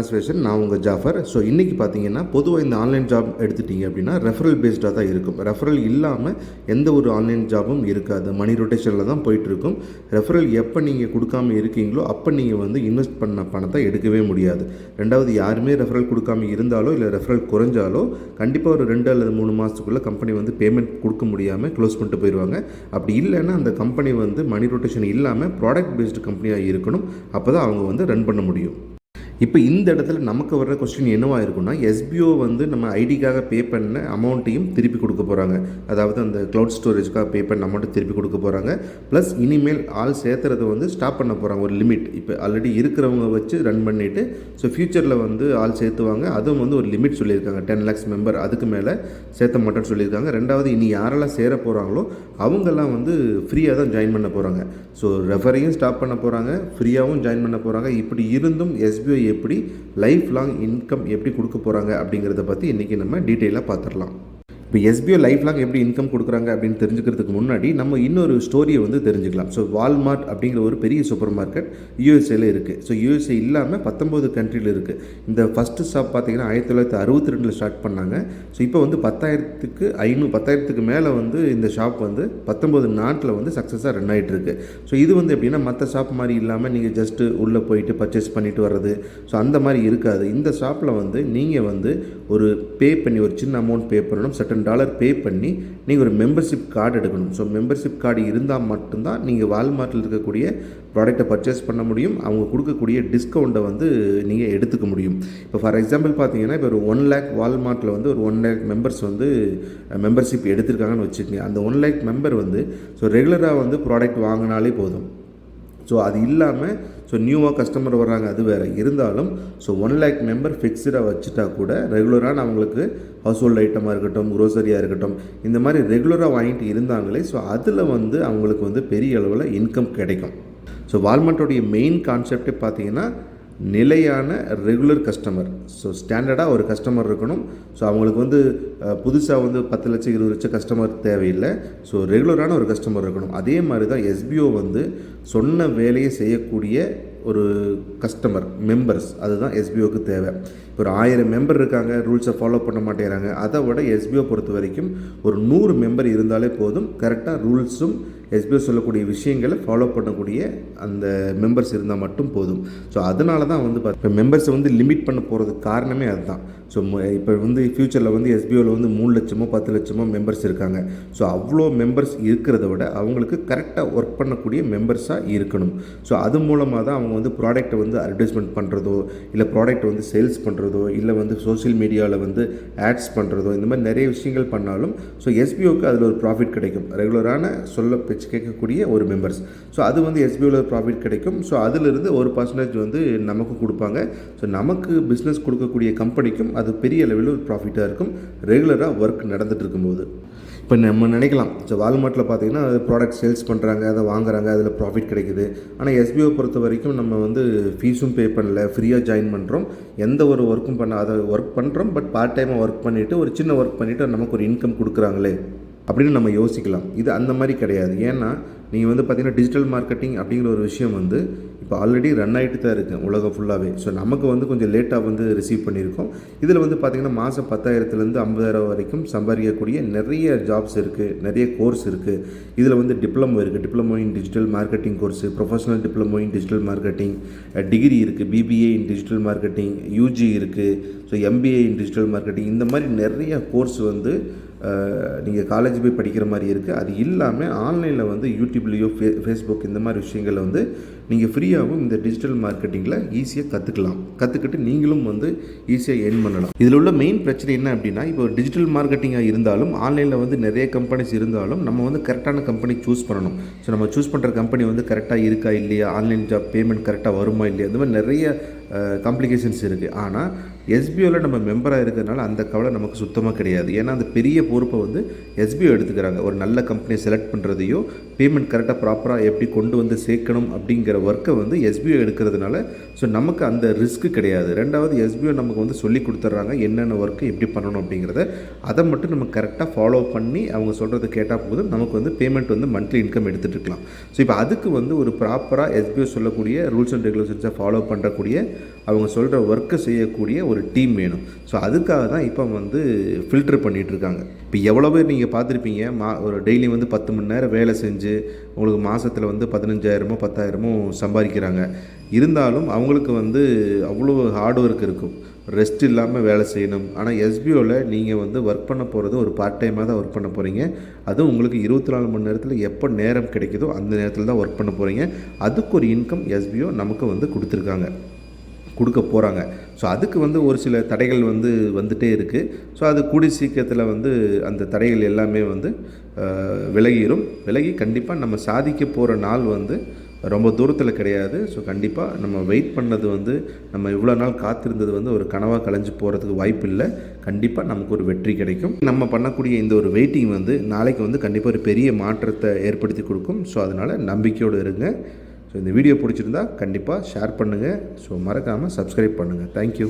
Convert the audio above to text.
Association நான் உங்கள் Jaffer so இன்றைக்கி பார்த்தீங்கன்னா பொதுவாக இந்த ஆன்லைன் ஜாப் எடுத்துட்டீங்க அப்படின்னா ரெஃபரல் பேஸ்டாக தான் இருக்கும். ரெஃபரல் இல்லாமல் எந்த ஒரு ஆன்லைன் ஜாபும் இருக்காது. மணி ரொட்டேஷனில் தான் போயிட்டுருக்கும் ரெஃபரல் எப்போ நீங்கள் கொடுக்காம இருக்கீங்களோ அப்போ நீங்கள் வந்து இன்வெஸ்ட் பண்ண பணத்தை எடுக்கவே முடியாது. ரெண்டாவது யாருமே ரெஃபரல் கொடுக்காம இருந்தாலோ இல்லை ரெஃபரல் குறைஞ்சாலோ கண்டிப்பாக ஒரு ரெண்டு அல்லது மூணு மாதத்துக்குள்ளே கம்பெனி வந்து பேமெண்ட் கொடுக்க முடியாமல் க்ளோஸ் பண்ணிட்டு போயிடுவாங்க. அப்படி இல்லைன்னா அந்த கம்பெனி வந்து மணி ரொட்டேஷன் இல்லாமல் ப்ராடக்ட் பேஸ்டு கம்பெனியாக இருக்கணும். அப்போ தான் அவங்க வந்து ரன் பண்ண முடியும். இப்போ இந்த இடத்துல நமக்கு வர்ற கொஸ்டின் என்னவாக இருக்குன்னா எஸ்பிஓ வந்து நம்ம ஐடிக்காக பே பண்ண அமௌண்ட்டையும் திருப்பி கொடுக்க போகிறாங்க அதாவது அந்த க்ளவுட் ஸ்டோரேஜ்க்காக பே பண்ண அமௌண்ட்டை திருப்பி கொடுக்க போகிறாங்க ப்ளஸ் இனிமேல் ஆள் சேர்த்துறத வந்து ஸ்டாப் பண்ண போகிறாங்க ஒரு லிமிட் இப்போ ஆல்ரெடி இருக்கிறவங்க வச்சு ரன் பண்ணிவிட்டு ஸோ ஃப்யூச்சரில் வந்து ஆள் சேர்த்துவாங்க. அதுவும் வந்து ஒரு லிமிட் சொல்லியிருக்காங்க. டென் லேக்ஸ் மெம்பர் அதுக்கு மேலே சேர்த்த மாட்டேன்னு சொல்லியிருக்காங்க. ரெண்டாவது இனி யாரெல்லாம் சேர போகிறாங்களோ அவங்கெல்லாம் வந்து ஃப்ரீயாக தான் ஜாயின் பண்ண போகிறாங்க ஸோ ரெஃபரையும் ஸ்டாப் பண்ண போகிறாங்க ஃப்ரீயாகவும் ஜாயின் பண்ண போகிறாங்க இப்படி இருந்தும் எஸ்பிஐ எப்படி லைஃப் லாங் இன்கம் எப்படி கொடுக்க போகிறாங்க அப்படிங்கிறத பற்றி இன்றைக்கி நம்ம டீட்டெயிலாக பார்த்துடலாம். இப்போ எஸ்பிஓ லைஃப் லாங் எப்படி இன்கம் கொடுக்குறாங்க அப்படின்னு தெரிஞ்சுக்கிறதுக்கு முன்னாடி நம்ம இன்னொரு ஸ்டோரியை வந்து தெரிஞ்சுக்கலாம். ஸோ வால்மார்ட் அப்படிங்கிற ஒரு பெரிய சூப்பர் மார்க்கெட் யூஎஸ்ஏல இருக்குது ஸோ யூஎஸ்ஏ இல்லாமல் பத்தொம்போது கண்ட்ரியில் இருக்குது இந்த ஃபஸ்ட்டு ஷாப் பார்த்தீங்கன்னா ஆயிரத்தி தொள்ளாயிரத்தி அறுபத்தி ரெண்டில் ஸ்டார்ட் பண்ணாங்க. ஸோ இப்போ வந்து பத்தாயிரத்துக்கு ஐநூறு பத்தாயிரத்துக்கு மேலே வந்து இந்த ஷாப் வந்து பத்தொம்போது நாட்டில் வந்து சக்ஸஸாக ரன் ஆகிட்டு இருக்கு. ஸோ இது வந்து எப்படின்னா மற்ற ஷாப் மாதிரி இல்லாமல் நீங்கள் ஜஸ்ட்டு உள்ளே போயிட்டு பர்ச்சேஸ் பண்ணிட்டு வர்றது. ஸோ அந்த மாதிரி இருக்காது. இந்த ஷாப்பில் வந்து நீங்கள் வந்து ஒரு பே பண்ணி ஒரு சின்ன அமௌண்ட் பே பண்ணணும். சட்டன் டாலர் பே பண்ணி நீங்கள் ஒரு மெம்பர்ஷிப் கார்டு எடுக்கணும். ஸோ மெம்பர்ஷிப் கார்டு இருந்தால் மட்டும்தான் நீங்கள் வால்மார்ட்டில் இருக்கக்கூடிய ப்ராடக்ட்டை பர்ச்சேஸ் பண்ண முடியும். அவங்க கொடுக்கக்கூடிய டிஸ்கவுண்ட்டை வந்து நீங்கள் எடுத்துக்க முடியும். இப்போ ஃபார் எக்ஸாம்பிள் பார்த்தீங்கன்னா இப்போ ஒரு ஒன் லேக் வால்மார்ட்டில் வந்து ஒரு ஒன் லேக் மெம்பர்ஸ் வந்து மெம்பர்ஷிப் எடுத்திருக்காங்கன்னு வச்சுக்கோங்க. அந்த ஒன் லேக் மெம்பர் வந்து ஸோ ரெகுலராக வந்து ப்ராடக்ட் வாங்கினாலே போதும். ஸோ அது இல்லாமல் ஸோ நியூவாக கஸ்டமர் வர்றாங்க அது வேறு. இருந்தாலும் ஸோ ஒன் லேக் மெம்பர் ஃபிக்ஸ்டாக வச்சுட்டா கூட ரெகுலரான அவங்களுக்கு ஹவுஸ் ஹோல்ட் ஐட்டமாக இருக்கட்டும் க்ரோசரியாக இருக்கட்டும் இந்த மாதிரி ரெகுலராக வாங்கிட்டு இருந்தாங்களே ஸோ அதில் வந்து அவங்களுக்கு வந்து பெரிய அளவில் இன்கம் கிடைக்கும். ஸோ வால்மார்ட்டோடைய மெயின் கான்செப்டே பார்த்தீங்கன்னா நிலையான ரெகுலர் கஸ்டமர் ஸோ ஸ்டாண்டர்டாக ஒரு கஸ்டமர் இருக்கணும். ஸோ அவங்களுக்கு வந்து புதுசாக வந்து பத்து லட்சம் இருபது லட்சம் கஸ்டமர் தேவையில்லை. ஸோ ரெகுலரான ஒரு கஸ்டமர் இருக்கணும். அதே மாதிரி தான் எஸ்பிஓ வந்து சொன்ன வேலையை செய்யக்கூடிய ஒரு கஸ்டமர் மெம்பர்ஸ் அதுதான் எஸ்பிஓக்கு தேவை. இப்போ ஒரு ஆயிரம் மெம்பர் இருக்காங்க ரூல்ஸை ஃபாலோ பண்ண மாட்டேங்கிறாங்க. அதை விட எஸ்பிஓ பொறுத்த வரைக்கும் ஒரு நூறு மெம்பர் இருந்தாலே போதும். கரெக்டாக ரூல்ஸும் எஸ்பிஓ சொல்லக்கூடிய விஷயங்களை ஃபாலோ பண்ணக்கூடிய அந்த மெம்பர்ஸ் இருந்தால் மட்டும் போதும். ஸோ அதனால தான் வந்து இப்போ மெம்பர்ஸை வந்து லிமிட் பண்ண போகிறதுக்கு காரணமே அதுதான். ஸோ இப்போ வந்து ஃப்யூச்சரில் வந்து எஸ்பிஓவில் வந்து மூணு லட்சமோ பத்து லட்சமோ மெம்பர்ஸ் இருக்காங்க. ஸோ அவ்வளோ மெம்பர்ஸ் இருக்கிறத விட அவங்களுக்கு கரெக்டாக ஒர்க் பண்ணக்கூடிய மெம்பர்ஸாக இருக்கணும். ஸோ அது மூலமாக தான் அவங்க வந்து ப்ராடக்ட்டை வந்து அட்வர்டைஸ்மெண்ட் பண்ணுறதோ இல்லை ப்ராடக்ட்டை வந்து சேல்ஸ் பண்ணுறதோ இல்லை வந்து சோஷியல் மீடியாவில் வந்து ஆட்ஸ் பண்ணுறதோ இந்த மாதிரி நிறைய விஷயங்கள் பண்ணாலும் ஸோ எஸ்பிஓக்கு அதில் ஒரு ப்ராஃபிட் கிடைக்கும். ரெகுலரான சொல்ல கேட்கக்கூடிய ஒரு மெம்பர்ஸ் ஸோ அது வந்து எஸ்பிஓவில் ப்ராஃபிட் கிடைக்கும். ஸோ அதிலிருந்து ஒரு பர்சன்டேஜ் வந்து நமக்கு கொடுப்பாங்க. ஸோ நமக்கு பிஸ்னஸ் கொடுக்கக்கூடிய கம்பெனிக்கும் அது பெரிய அளவில் ஒரு ப்ராஃபிட்டாக இருக்கும். ரெகுலராக ஒர்க் நடந்துட்டு இருக்கும்போது. இப்போ நம்ம நினைக்கலாம். ஸோ வால்மார்ட்டில் பார்த்தீங்கன்னா அது ப்ராடக்ட் சேல்ஸ் பண்ணுறாங்க அதை வாங்குறாங்க அதில் ப்ராஃபிட் கிடைக்குது. ஆனால் எஸ்பிஓ பொறுத்த வரைக்கும் நம்ம வந்து ஃபீஸும் பே பண்ணல ஃப்ரீயாக ஜாயின் பண்ணுறோம் எந்த ஒரு ஒர்க்கும் பண்ண அதை ஒர்க் பண்ணுறோம் பட் பார்ட் டைமாக ஒர்க் பண்ணிவிட்டு ஒரு சின்ன ஒர்க் பண்ணிவிட்டு நமக்கு ஒரு இன்கம் கொடுக்குறாங்களே. அப்படின்னு நம்ம யோசிக்கலாம். இது அந்த மாதிரி கிடையாது. ஏன்னா நீங்கள் வந்து பார்த்தீங்கன்னா டிஜிட்டல் மார்க்கெட்டிங் அப்படிங்கிற ஒரு விஷயம் வந்து இப்போ ஆல்ரெடி ரன் ஆகிட்டு தான் இருக்குது உலகம் ஃபுல்லாகவே ஸோ நமக்கு வந்து கொஞ்சம் லேட்டாக வந்து ரிசீவ் பண்ணியிருக்கோம். இதில் வந்து பார்த்திங்கன்னா மாதம் பத்தாயிரத்துலேருந்து ஐம்பதாயிரம் வரைக்கும் சம்பாதிக்கக்கூடிய நிறைய ஜாப்ஸ் இருக்குது நிறைய கோர்ஸ் இருக்குது இதில் வந்து டிப்ளமோ இருக்குது diploma in digital marketing course professional diploma in digital marketing degree இருக்குது BBA in digital marketing UG இருக்குது so MBA in digital marketing இந்த மாதிரி நிறைய கோர்ஸ் வந்து நீங்கள் காலேஜ் போய் படிக்கிற மாதிரி இருக்குது அது இல்லாமல் ஆன்லைனில் வந்து யூடியூப்லேயோ ஃபே ஃபேஸ்புக் இந்த மாதிரி விஷயங்களை வந்து நீங்கள் ஃப்ரீயாகவும் இந்த டிஜிட்டல் மார்க்கெட்டிங்கில் ஈஸியாக கற்றுக்கலாம் கற்றுக்கிட்டு நீங்களும் வந்து ஈஸியாக ஏர்ன் பண்ணலாம். இதில் உள்ள மெயின் பிரச்சனை என்ன அப்படின்னா இப்போ டிஜிட்டல் மார்க்கெட்டிங்காக இருந்தாலும் ஆன்லைனில் வந்து நிறைய கம்பெனிஸ் இருந்தாலும் நம்ம வந்து கரெக்டான கம்பெனி சூஸ் பண்ணணும். ஸோ நம்ம சூஸ் பண்ணுற கம்பெனி வந்து கரெக்டாக இருக்கா இல்லையா? ஆன்லைன் ஜாப் பேமெண்ட் கரெக்டாக வருமா இல்லையா? இந்த மாதிரி நிறைய காம்ப்ளிகேஷன்ஸ் இருக்குது ஆனால் எஸ்பிஓவில் நம்ம மெம்பராக இருக்கிறதுனால அந்த கவலை நமக்கு சுத்தமாக கிடையாது. ஏன்னா அந்த பெரிய பொறுப்பை வந்து எஸ்பிஓ எடுத்துக்கிறாங்க. ஒரு நல்ல கம்பெனியை செலக்ட் பண்ணுறதையோ பேமெண்ட் கரெக்டாக ப்ராப்பராக எப்படி கொண்டு வந்து சேர்க்கணும் அப்படிங்கிற ஒர்க்கை வந்து எஸ்பிஓ எடுக்கிறதுனால ஸோ நமக்கு அந்த ரிஸ்க்கு கிடையாது. ரெண்டாவது எஸ்பிஓ நமக்கு வந்து சொல்லி கொடுத்துட்றாங்க என்னென்ன ஒர்க்கு எப்படி பண்ணணும் அப்படிங்கிறத. அதை மட்டும் நம்ம கரெக்டாக ஃபாலோ பண்ணி அவங்க சொல்கிறத கேட்டால் போதும் நமக்கு வந்து பேமெண்ட் வந்து மந்த்லி இன்கம் எடுத்துகிட்டு இருக்கலாம். ஸோ இப்போ அதுக்கு வந்து ஒரு ப்ராப்பராக எஸ்பிஓ சொல்லக்கூடிய ரூல்ஸ் அண்ட் ரெகுலேஷன்ஸை ஃபாலோ பண்ணுறக்கூடிய அவங்க சொல்கிற ஒர்க்கை செய்யக்கூடிய ஒரு டீம் வேணும். ஸோ அதுக்காக தான் இப்போ வந்து ஃபில்டர் பண்ணிகிட்ருக்காங்க இப்போ எவ்வளோ பேர் நீங்கள் பார்த்துருப்பீங்க மா ஒரு டெய்லி வந்து பத்து மணி நேரம் வேலை செஞ்சு உங்களுக்கு மாதத்தில் வந்து பதினஞ்சாயிரமோ பத்தாயிரமோ சம்பாதிக்கிறாங்க. இருந்தாலும் அவங்களுக்கு வந்து அவ்வளோ ஹார்ட் ஒர்க் இருக்கும். ரெஸ்ட் இல்லாமல் வேலை செய்யணும். ஆனால் எஸ்பிஓவில் நீங்கள் வந்து ஒர்க் பண்ண போகிறது ஒரு பார்ட் டைமாக தான் ஒர்க் பண்ண போகிறீங்க அதுவும் உங்களுக்கு இருபத்தி நாலு மணி நேரத்தில் எப்போ நேரம் கிடைக்குதோ அந்த நேரத்தில் தான் ஒர்க் பண்ண போகிறீங்க அதுக்கு ஒரு இன்கம் எஸ்பிஓ நமக்கு வந்து கொடுத்துருக்காங்க. கொடுக்க போகிறாங்க ஸோ அதுக்கு வந்து ஒரு சில தடைகள் வந்து வந்துட்டே இருக்குது ஸோ அது கூடி சீக்கிரத்தில் வந்து அந்த தடைகள் எல்லாமே வந்து விலகிடும் விலகிரும். விலகி கண்டிப்பாக நம்ம சாதிக்க போகிற நாள் வந்து ரொம்ப தூரத்தில் கிடையாது. ஸோ கண்டிப்பாக நம்ம வெயிட் பண்ணது வந்து நம்ம இவ்வளோ நாள் காத்திருந்தது வந்து ஒரு கனவாக கலைஞ்சு போகிறதுக்கு வாய்ப்பு இல்லை. கண்டிப்பாக நமக்கு ஒரு வெற்றி கிடைக்கும். நம்ம பண்ணக்கூடிய இந்த ஒரு வெயிட்டிங் வந்து நாளைக்கு வந்து கண்டிப்பாக ஒரு பெரிய மாற்றத்தை ஏற்படுத்தி கொடுக்கும். ஸோ அதனால் நம்பிக்கையோடு இருங்க. ஸோ இந்த வீடியோ பிடிச்சிருந்தா கண்டிப்பாக ஷேர் பண்ணுங்கள் ஸோ மறக்காமல் சப்ஸ்கிரைப் பண்ணுங்கள் தேங்க்யூ